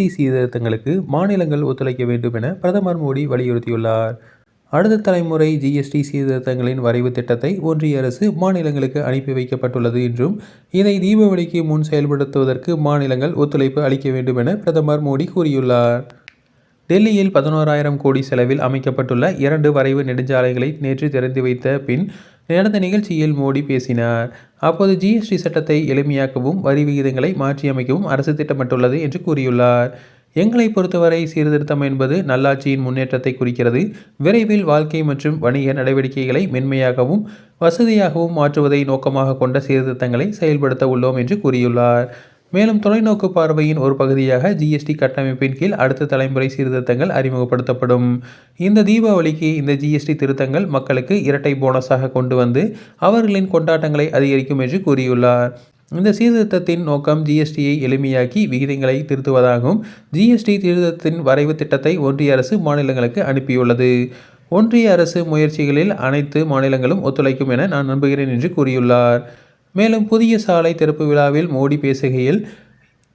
GST சீர்திருத்தங்களுக்கு மாநிலங்கள் ஒத்துழைக்க வேண்டும் என பிரதமர் மோடி வலியுறுத்தியுள்ளார். அடுத்த தலைமுறை ஜிஎஸ்டி சீர்திருத்தங்களின் வரைவு திட்டத்தை ஒன்றிய அரசு மாநிலங்களுக்கு அனுப்பி வைக்கப்பட்டுள்ளது என்றும் இதை தீபாவளிக்கு முன் செயல்படுத்துவதற்கு மாநிலங்கள் ஒத்துழைப்பு அளிக்க வேண்டும் என பிரதமர் மோடி கூறியுள்ளார். டெல்லியில் பதினோராயிரம் கோடி செலவில் அமைக்கப்பட்டுள்ள இரண்டு வரைவு நெடுஞ்சாலைகளை நேற்று திறந்து வைத்த பின் நடந்த நிகழ்ச்சியில் மோடி பேசினார். அப்போது ஜிஎஸ்டி சட்டத்தை எளிமையாக்கவும் வரி விகிதங்களை மாற்றியமைக்கவும் அரசு திட்டமிட்டுள்ளது என்று கூறியுள்ளார். எங்களை பொறுத்தவரை சீர்திருத்தம் என்பது நல்லாட்சியின் முன்னேற்றத்தை குறிக்கிறது. விரைவில் வாழ்க்கை மற்றும் வணிக நடவடிக்கைகளை மென்மையாகவும் வசதியாகவும் மாற்றுவதை நோக்கமாக கொண்ட சீர்திருத்தங்களை செயல்படுத்த உள்ளோம் என்று கூறியுள்ளார். மேலும் தொலைநோக்கு பார்வையின் ஒரு பகுதியாக ஜிஎஸ்டி கட்டமைப்பின் கீழ் அடுத்த தலைமுறை சீர்திருத்தங்கள் அறிமுகப்படுத்தப்படும். இந்த தீபாவளிக்கு இந்த ஜிஎஸ்டி திருத்தங்கள் மக்களுக்கு இரட்டை போனஸாக கொண்டு வந்து அவர்களின் கொண்டாட்டங்களை அதிகரிக்கும் என்று கூறியுள்ளார். இந்த சீர்திருத்தத்தின் நோக்கம் ஜிஎஸ்டியை எளிமையாக்கி விகிதங்களை திருத்துவதாகவும் ஜிஎஸ்டி திருத்தத்தின் வரைவு திட்டத்தை ஒன்றிய அரசு மாநிலங்களுக்கு அனுப்பியுள்ளது. ஒன்றிய அரசு முயற்சிகளில் அனைத்து மாநிலங்களும் ஒத்துழைக்கும் என நான் நம்புகிறேன் என்று கூறியுள்ளார். மேலும் புதிய சாலை திறப்பு விழாவில் மோடி பேசுகையில்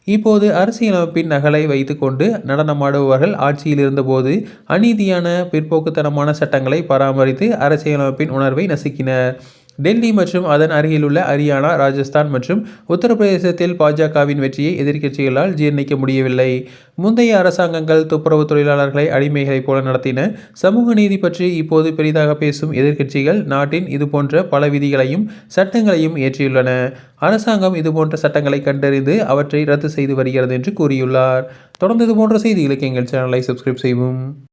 இப்போது அரசியலமைப்பின் நகலை வைத்துக்கொண்டு நடனமாடுபவர்கள் ஆட்சியில் இருந்தபோது அநீதியான பிற்போக்குத்தனமான சட்டங்களை பராமரித்து அரசியலமைப்பின் உணர்வை நசுக்கினர். டெல்லி மற்றும் அதன் அருகிலுள்ள ஹரியானா ராஜஸ்தான் மற்றும் உத்தரப்பிரதேசத்தில் பாஜகவின் வெற்றியை எதிர்க்கட்சிகளால் ஜீர்ணிக்க முடியவில்லை. முந்தைய அரசாங்கங்கள் துப்புரவு தொழிலாளர்களை அடிமைகளைப் போல நடத்தின சமூக நீதி பற்றி இப்போது பெரிதாக பேசும் எதிர்க்கட்சிகள் நாட்டின் இதுபோன்ற பல விதிகளையும் சட்டங்களையும் இயற்றியுள்ளன அரசாங்கம் இதுபோன்ற சட்டங்களை கண்டறிந்து அவற்றை ரத்து செய்து வருகிறது என்று கூறியுள்ளார். தொடர்ந்து இதுபோன்ற செய்திகளுக்கு எங்கள் சேனலை சப்ஸ்கிரைப் செய்வோம்